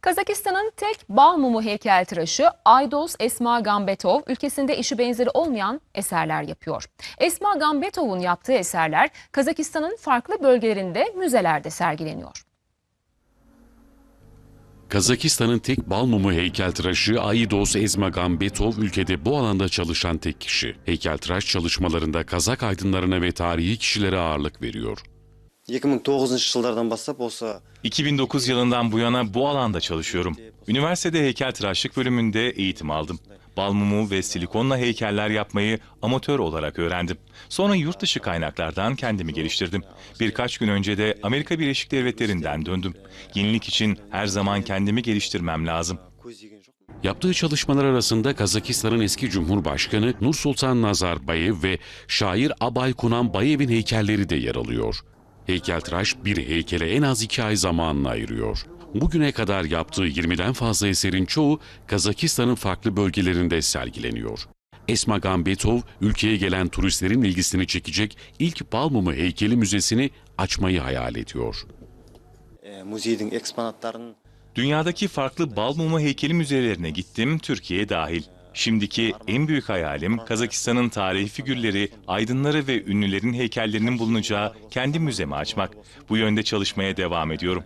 Kazakistan'ın tek bal mumu heykeltıraşı Aydos Esma Gambetov ülkesinde eşi benzeri olmayan eserler yapıyor. Esma Gambetov'un yaptığı eserler Kazakistan'ın farklı bölgelerinde müzelerde sergileniyor. Kazakistan'ın tek bal mumu heykeltıraşı Aidos Ezmagambetov ülkede bu alanda çalışan tek kişi. Heykeltıraş çalışmalarında Kazak aydınlarına ve tarihi kişilere ağırlık veriyor. 2009 yıllardan basıp olsa 2009 yılından bu yana bu alanda çalışıyorum. Üniversitede heykeltıraşlık bölümünde eğitim aldım. Bal mumu ve silikonla heykeller yapmayı amatör olarak öğrendim. Sonra yurt dışı kaynaklardan kendimi geliştirdim. Birkaç gün önce de Amerika Birleşik Devletleri'nden döndüm. Yenilik için her zaman kendimi geliştirmem lazım. Yaptığı çalışmalar arasında Kazakistan'ın eski Cumhurbaşkanı Nursultan Nazarbay'ı ve şair Abay Kunan Bayev'in heykelleri de yer alıyor. Heykeltıraş bir heykele en az iki ay zamanını ayırıyor. Bugüne kadar yaptığı 20'den fazla eserin çoğu Kazakistan'ın farklı bölgelerinde sergileniyor. Esma Gambetov, ülkeye gelen turistlerin ilgisini çekecek ilk Balmumu heykeli müzesini açmayı hayal ediyor. E, Dünyadaki farklı Balmumu heykeli müzelerine gittim, Türkiye dahil. Şimdiki en büyük hayalim Kazakistan'ın tarihi figürleri, aydınları ve ünlülerin heykellerinin bulunacağı kendi müzemi açmak. Bu yönde çalışmaya devam ediyorum.